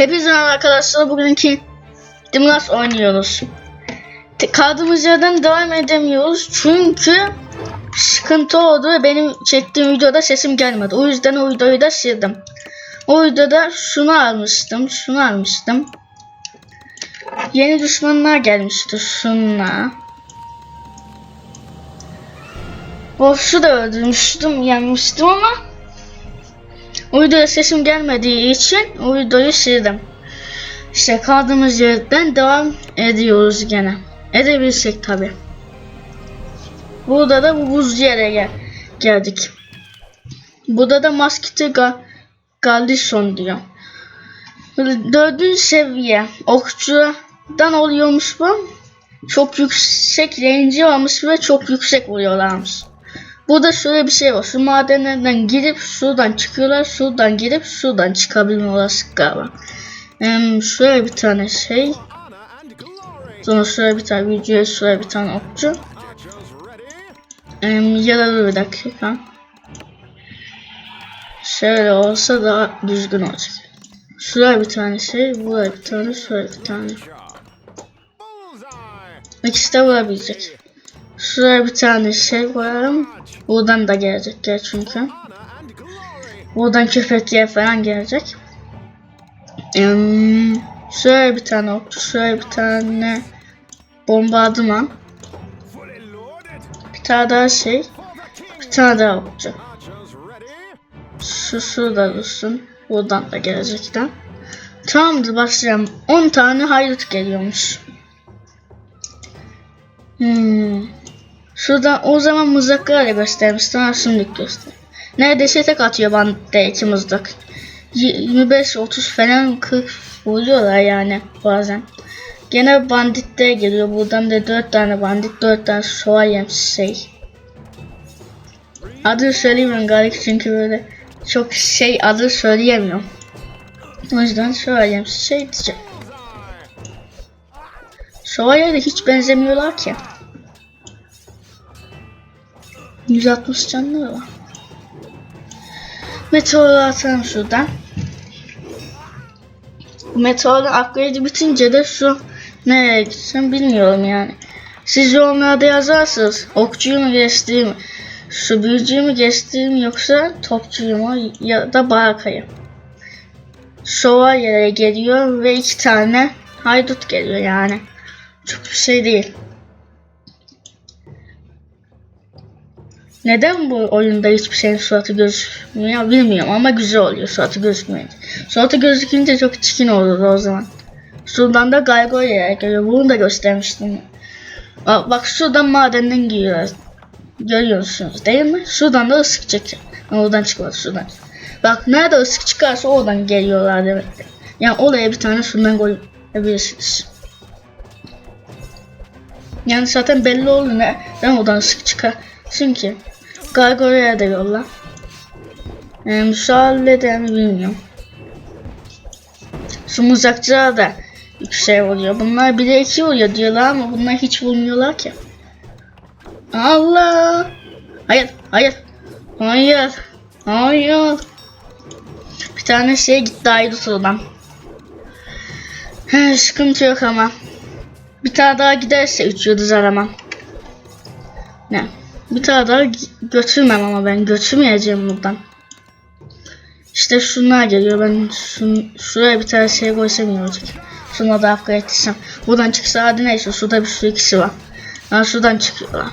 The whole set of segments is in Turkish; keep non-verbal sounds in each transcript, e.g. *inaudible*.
Hepinize merhaba arkadaşlar. Bugünkü Dimlas oynuyoruz. Kaldığımız yerden devam edemiyoruz. Çünkü sıkıntı oldu ve benim çektiğim videoda sesim gelmedi. O yüzden o videoyu da sildim. O videoda şunu almıştım. Şunu almıştım. Yeni düşmanlar gelmişti. Şunla. Boss'u da öldürmüştüm. Yenmiştim ama o videoya sesim gelmediği için o sildim. İşte kaldığımız yerden devam ediyoruz gene. Edebilsek tabi. Burada da bu buz yere gel geldik. Burada da masketi ga Galdison diyor. Dördüncü seviye okçudan oluyormuş bu. Çok yüksek range varmış ve çok yüksek vuruyorlarmış. Burada şöyle bir şey var. Şu madenlerden girip şuradan çıkıyorlar. Şuradan girip şuradan çıkabilmiyorlar galiba. Em, şöyle bir tane şey. Sonra şöyle bir tane video, şöyle bir tane okçu. Em, yaralı bir dakika. Şöyle olsa daha düzgün olacak. Şuraya bir tane şey, buraya bir tane, şuraya bir tane. İkisi de vurabilecek. Şuraya bir tane şey koyalım. Buradan da gelecek gel çünkü. Buradan köpekler falan gelecek. Hmm, şuraya bir tane okçu, şuraya bir tane bombardıman. Bir tane daha şey. Bir tane daha okçu. Şu şurada dursun. Buradan da gelecekler. Tamamdır başlayalım. 10 tane haydut geliyormuş. Hmm. Şuradan o zaman mızraklarla göstermiştim ama şimdi göster. Neredeyse tek atıyor banditte iki mızrak. 25-30 falan 40 vuruyorlar yani bazen. Gene banditte geliyor. Buradan da 4 tane bandit, 4 tane şövalyem şey. Adı söyleyemiyorum galiba çünkü böyle çok şey adı söyleyemiyorum. O yüzden şövalyem şey diyeceğim. Şövalye de hiç benzemiyorlar ki. 160 canları var. Meteoru atalım şuradan. Meteorun upgrade'i bitince de şu nereye gitsem bilmiyorum yani. Siz yorumlarda yazarsınız. Okçuyu mu geçtiğimi, şu büyücüyü mü geçtiğimi yoksa topçuyu mu ya da barakayı. Şövalyelere geliyor ve iki tane haydut geliyor yani. Çok bir şey değil. Neden bu oyunda hiçbir şeyin suratı gözükmüyor bilmiyorum ama güzel oluyor suratı gözükmeyince. Suratı gözükünce çok çirkin olurdu o zaman. Şuradan da Gargoyle'ye geliyor. Bunu da göstermiştim. Bak, şuradan madenden giriyorlar. Görüyorsunuz değil mi? Şuradan da ısık çıkacak. Oradan çıkmadı şuradan. Bak nerede ısık çıkarsa oradan geliyorlar demektir. Yani oraya bir tane şundan koyabilirsiniz. Yani zaten belli oldu ne? Ben oradan ısık çıkar. Çünkü Gargoyle'ye de yolla. Ee, halleder mi bilmiyorum. Şu mızrakçılar da yüksek oluyor. Bunlar bile iki oluyor diyorlar ama bunlar hiç vurmuyorlar ki. Allah! Hayır, hayır, hayır, hayır. Bir tane şey gitti ayrı oradan. He, sıkıntı yok ama. Bir tane daha giderse üç yıldız aramam. Ne? Bir tane daha götürmem ama ben götürmeyeceğim buradan. İşte şunlar geliyor. Ben şun, şuraya bir tane şey koysam iyi olacak. Şuna da upgrade etsem. Buradan çıksa hadi neyse. Şurada bir sürü ikisi var. Ha şuradan çıkıyorlar.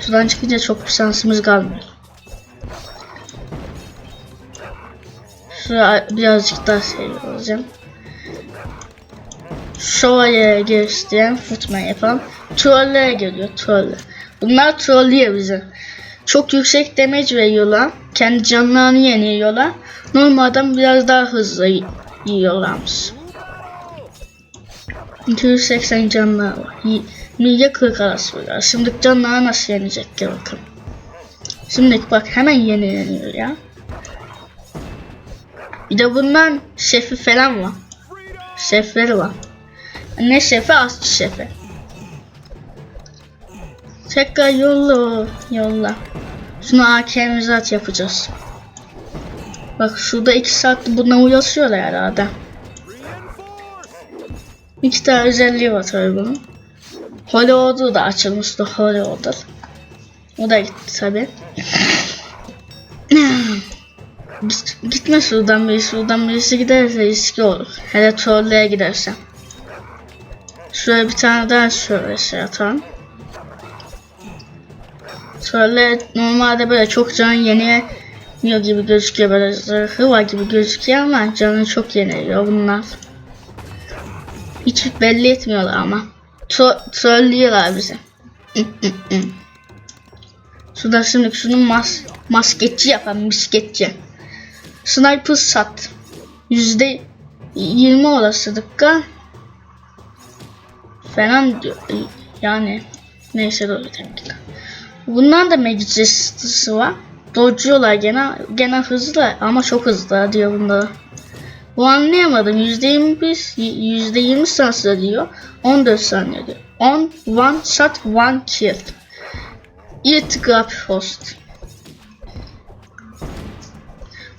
Şuradan çıkınca çok bir şansımız kalmıyor. Şuraya birazcık daha şey olacağım. Şövalye'ye geçtiğim footman yapalım. Trollere geliyor troller. Bunlar trollüyor bizi. Çok yüksek damage veriyorlar. Kendi canlarını yeniyorlar. Normalden biraz daha hızlı yiyorlarmış. 280 canlar var. Milye 40 arası var. Şimdi canları nasıl yenecek ki bakın. Şimdi bak hemen yenileniyor ya. Bir de bundan şefi falan var. Şefleri var. Ne şefi aşçı şefi. Tekrar yolla yolla. Şunu AK'mize at yapacağız. Bak şurada iki saat buna ulaşıyorlar herhalde. İki tane özelliği var tabii bunun. Holy Order da açılmıştı Holy Order. O da gitti tabii. *clears throat* Git, gitme şuradan birisi, şuradan birisi giderse riskli olur. Hele trolleye giderse. Şöyle bir tane daha şöyle şey atalım. Trolle normalde böyle çok can yenilemiyor gibi gözüküyor böyle zırhı var gibi gözüküyor ama canı çok yeniliyor bunlar. Hiç belli etmiyorlar ama. Tro trollüyorlar bizi. Şurada şimdi şunu mas masketçi yapalım misketçi. Sniper sat. Yüzde 20 olasılıkla falan diyor. Yani neyse doğru tabii ki. Bundan da Magistus'ı var. Dodge'luyorlar gene, gene hızlı ama çok hızlı diyor bunda. Bu anlayamadım. %21, %20 saniyede diyor. 14 saniye diyor. 10, one shot, one kill. It grab host.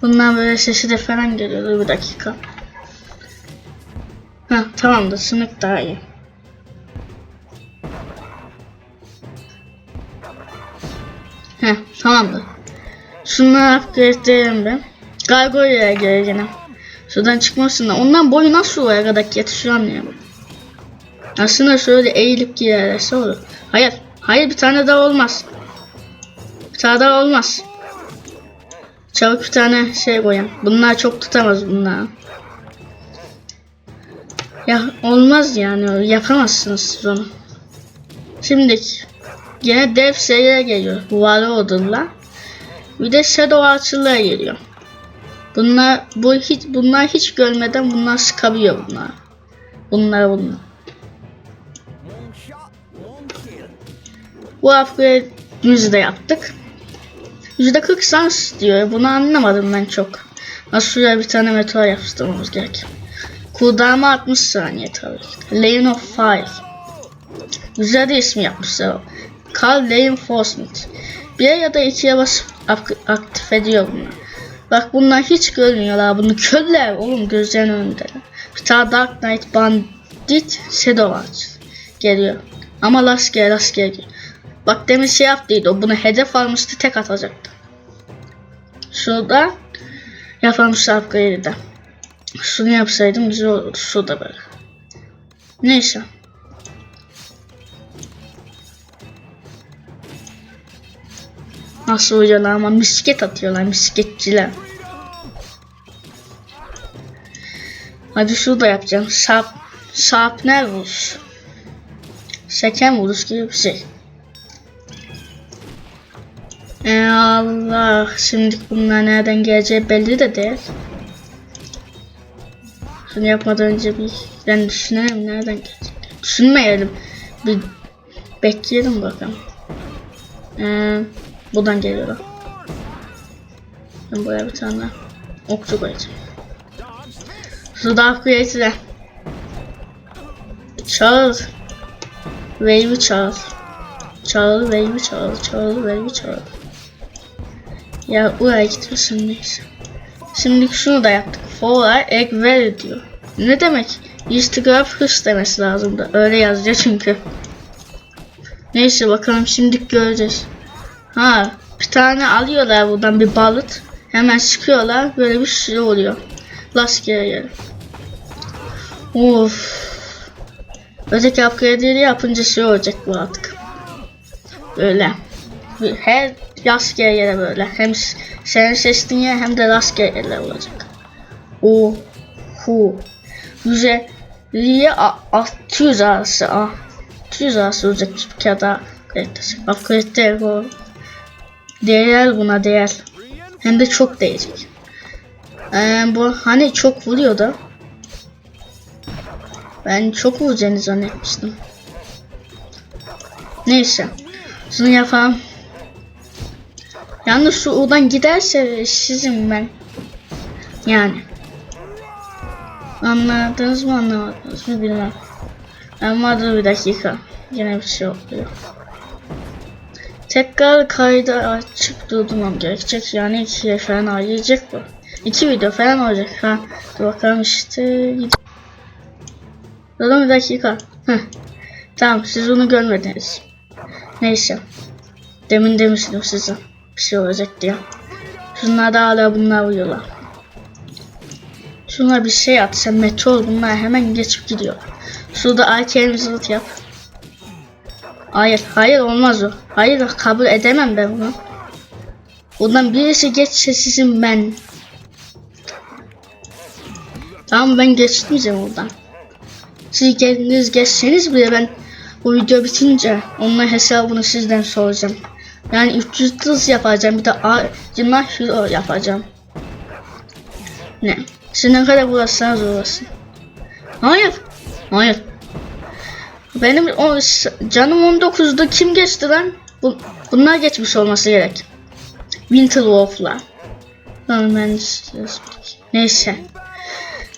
Bundan böyle sesi de falan geliyordu bir dakika. Ha tamamdır sınıf daha iyi. Tamamdır. Şunları upgrade'leyelim bir. Gargoyle'ye geri yine. Şuradan çıkmasın da. Ondan boyu nasıl oraya kadar yetişiyor anlayamadım. Aslında şöyle eğilip girerse olur. Hayır. Hayır bir tane daha olmaz. Bir tane daha olmaz. Çabuk bir tane şey koyun. Bunlar çok tutamaz bunlar. Ya olmaz yani yapamazsınız siz onu. Şimdi yine dev seriye geliyor. Var Order'la. Bir de Shadow Archer'lar geliyor. Bunlar bu hiç bunlar hiç görmeden bunlar sıkabiliyor bunlar. Bunlar bunlar. Bu upgrade'imizi de yaptık. %40 sans diyor. Bunu anlamadım ben çok. Nasıl bir tane meteor yapıştırmamız gerek. Cooldown'u 60 saniye tabii. Lane of Fire. Güzel de ismi yapmışlar. Call Reinforcement. Bir ya da ikiye basıp ak- aktif ediyor bunlar. Bak bunlar hiç görmüyorlar bunu. Köller oğlum gözlerinin önünde. Bir tane Dark Knight Bandit Shadow Archer geliyor. Ama rastgele rastgele geliyor. Bak demin şey yaptıydı o bunu hedef almıştı tek atacaktı. Şurada yapılmış upgrade'de. Şunu yapsaydım güzel olurdu şurada böyle. Neyse. Nasıl hocalar ama misket atıyorlar misketçiler. Hadi şurada yapacağım. Sap, sapner vuruş. Seken vuruş gibi bir şey. Ee, Allah şimdi bunlar nereden geleceği belli de değil. Şunu yapmadan önce bir ben düşünelim nereden gelecek. Düşünmeyelim. Bir bekleyelim bakalım. Ee, buradan geliyorlar. Ben buraya bir tane okçu koyacağım. Şurada upgrade'le. Charles. Wave'i Charles. Charles Wave'i Charles. Charles Wave'i Charles. Ya oraya gitmesin neyse. Şimdi şunu da yaptık. For egg value diyor. Ne demek? Instagram hırs demesi lazım da. Öyle yazıyor çünkü. Neyse bakalım şimdi göreceğiz. Ha bir tane alıyorlar buradan bir balık. Hemen sıkıyorlar. Böyle bir şey oluyor. Rastgele yer. Of. Öteki upgrade'leri yapınca şey olacak bu artık. Böyle. Her rastgele yere böyle. Hem senin seçtiğin yer hem de rastgele yerler olacak. O. Hu. Yüzeliğe 600 arası. 600 arası olacak daha. Evet. Upgrade bu. Değer buna değer. Hem de çok değecek. Ee, bu hani çok vuruyor da. Ben çok vuracağını zannetmiştim. Neyse. Şunu yapalım. Yalnız şu oradan giderse sizin ben. Yani. Anladınız mı anlamadınız mı bilmem. Dur bir dakika. Yine bir şey oluyor. Tekrar kaydı açıp durdurmam gerekecek. Yani ikiye falan ayıracak bu. İki video falan olacak ha. Dur bakalım işte. Durun bir dakika. Heh. Tamam siz onu görmediniz. Neyse. Demin demiştim size. Bir şey olacak diye. Şunlar da hala bunlar uyuyorlar. Şuna bir şey at sen meteor bunlar hemen geçip gidiyor. Şurada arcane zırt yap. Hayır, hayır olmaz o. Hayır kabul edemem ben bunu. Bundan birisi geçse sizin ben. Tamam ben geçmeyeceğim oradan. Siz kendiniz geçseniz bile ben bu video bitince onun hesabını sizden soracağım. Yani 300 hız yapacağım bir de acına hero yapacağım. Ne? Siz ne kadar uğraşsanız uğraşın. Hayır. Hayır. Benim o canım 19'da kim geçti lan? Bu, bunlar geçmiş olması gerek. Winterwolf'la. Tamam ben neyse.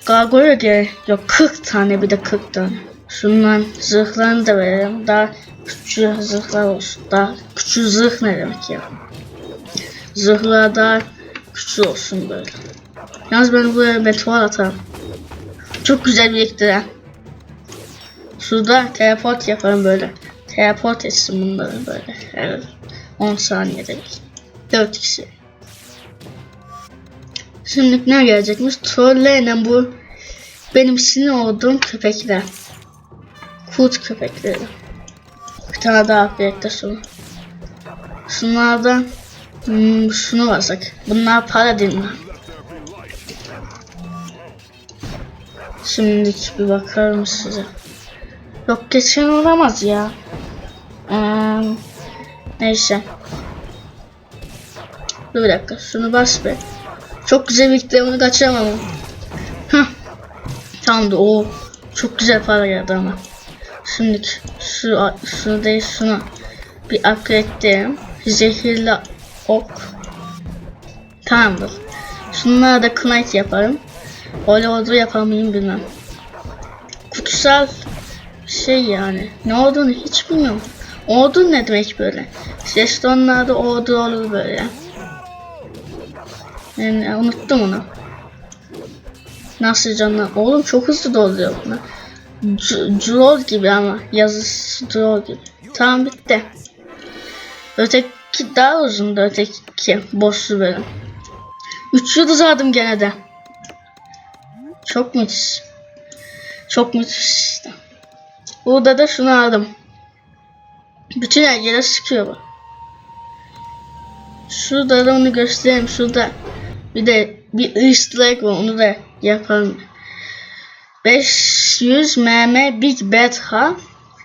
Gargoyle gerek yok 40 tane bir de 40 tane. Şundan zırhlarını da verelim. Daha küçük zırhlar olsun. Daha küçük zırh ne demek ya? Zırhlar daha küçük olsun böyle. Yalnız ben buraya meteor atarım. Çok güzel bir iktidar. Şurada teleport yaparım böyle. Teleport etsin bunları böyle. Evet. 10 saniyede bir. 4 kişi. Şimdi ne gelecekmiş? Trolleyle bu benim sinir olduğum köpekler. Kurt köpekleri. Bir tane daha birlikte şunu. Şunlardan hmm, şunu varsak. Bunlar para dinler. Şimdilik bir bakarım size. Yok geçen olamaz ya. Ee, neyse. Dur bir dakika şunu bas be. Çok güzel bir onu kaçıramam. Hah. Tamam da o çok güzel para geldi ama. Şimdi şu şunu değil şunu bir upgrade'leyelim. Zehirli ok. Tamamdır. Şunlara da knight yaparım. Öyle oldu yapamayayım bilmem. Kutsal şey yani. Ne olduğunu hiç bilmiyorum. Ordu ne demek böyle? Sestonlarda ordu olur böyle. Yani unuttum onu. Nasıl canlı? Oğlum çok hızlı doluyor buna. Droll gibi ama yazısı Droll gibi. Tamam bitti. Öteki daha uzundu öteki bosslu bölüm. 3 yıldız aldım gene de. Çok müthiş. Çok müthiş işte. Burada da şunu aldım. Bütün her yere sıkıyor bu. Şurada da onu göstereyim. Şurada bir de bir egg var. Onu da yapalım. 500 mm Big Bad Hall.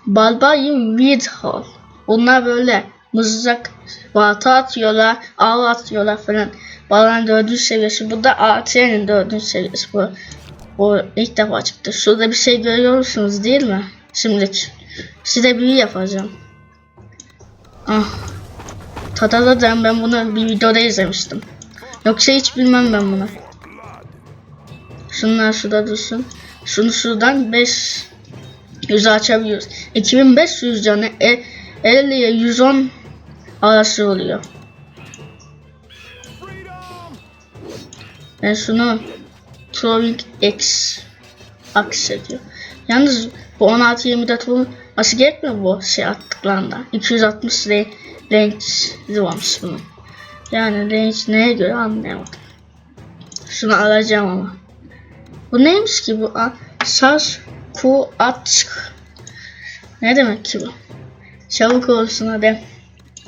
Barbarian Weed Hall. Onlar böyle mızrak balta atıyorlar, ağ atıyorlar falan. Balan dördüncü seviyesi. Bu da AT'nin dördüncü seviyesi. Bu, bu ilk defa çıktı. Şurada bir şey görüyorsunuz değil mi? Şimdi size büyü yapacağım. Ah. Tadaladım ben bunu bir videoda izlemiştim. Yoksa hiç bilmem ben bunu. Şunlar şurada dursun. Şunu şuradan 5 yüz açabiliyoruz. 2500 canı e, 50 ile 110 arası oluyor. Ben şunu Throwing X aksediyor. Yalnız bu 16-24 vurması gerekmiyor bu şey attıklarında. 260 range, varmış bunun. Yani range neye göre anlayamadım. Şunu alacağım ama. Bu neymiş ki bu? Sar ku at. Ne demek ki bu? Çabuk olsun hadi.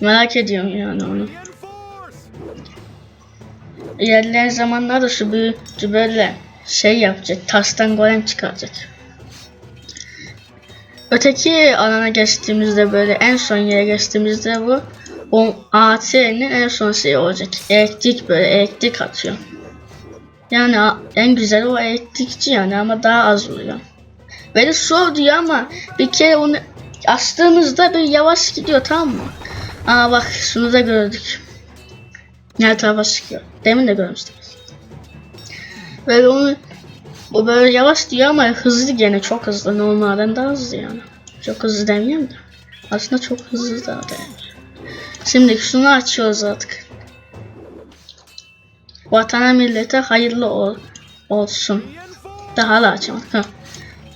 Merak ediyorum yani onu. İlerleyen zamanlarda şu büyücü böyle şey yapacak. Tastan golem çıkaracak. Öteki alana geçtiğimizde böyle en son yere geçtiğimizde bu o AT'nin en son şey olacak. Elektrik böyle elektrik atıyor. Yani en güzel o elektrikçi yani ama daha az oluyor. Böyle zor diyor ama bir kere onu astığımızda bir yavaş gidiyor tamam mı? Aa bak şunu da gördük. Ne tarafa sıkıyor. Demin de görmüştüm. Böyle onu o böyle yavaş diyor ama hızlı gene çok hızlı. Normalden daha hızlı yani. Çok hızlı demiyorum da. Aslında çok hızlı yani. Şimdi şunu açıyoruz artık. Vatana millete hayırlı ol, olsun. Daha da açamadık. Heh.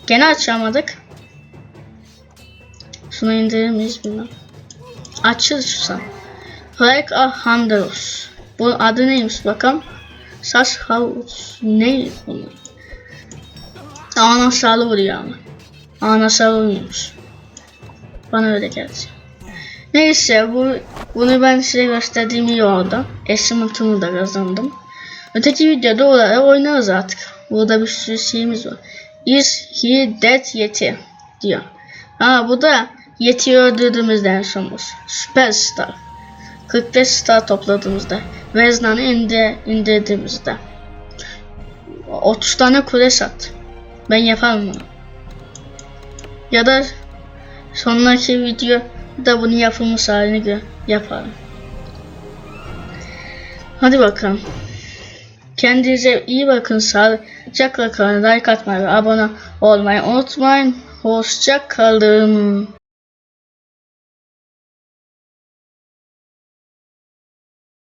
Gene açamadık. Şunu indirir miyiz bilmem. Açılırsa. Flag of Handros. Bu adı neymiş bakalım. Sas House. Ne bunu? Anahtarlı vuruyor ama. Anahtarlı vuruyormuş. Bana öyle geldi. Neyse bu bunu ben size gösterdiğim iyi oldu. Estimate'ımı da kazandım. Öteki videoda oraya oynarız artık. Burada bir sürü şeyimiz var. Is he dead yeti diyor. Ha bu da Yeti'yi öldürdüğümüzden sonumuz. Superstar. 45 star topladığımızda. Veznan'ı indir, indirdiğimizde. 30 tane kule sat. Ben yaparım bunu. Ya da sonraki video da bunu yapılmış halini gö- yaparım. Hadi bakalım. Kendinize iyi bakın. Sağlıcakla kalın. Like atmayı ve abone olmayı unutmayın. Hoşça kalın.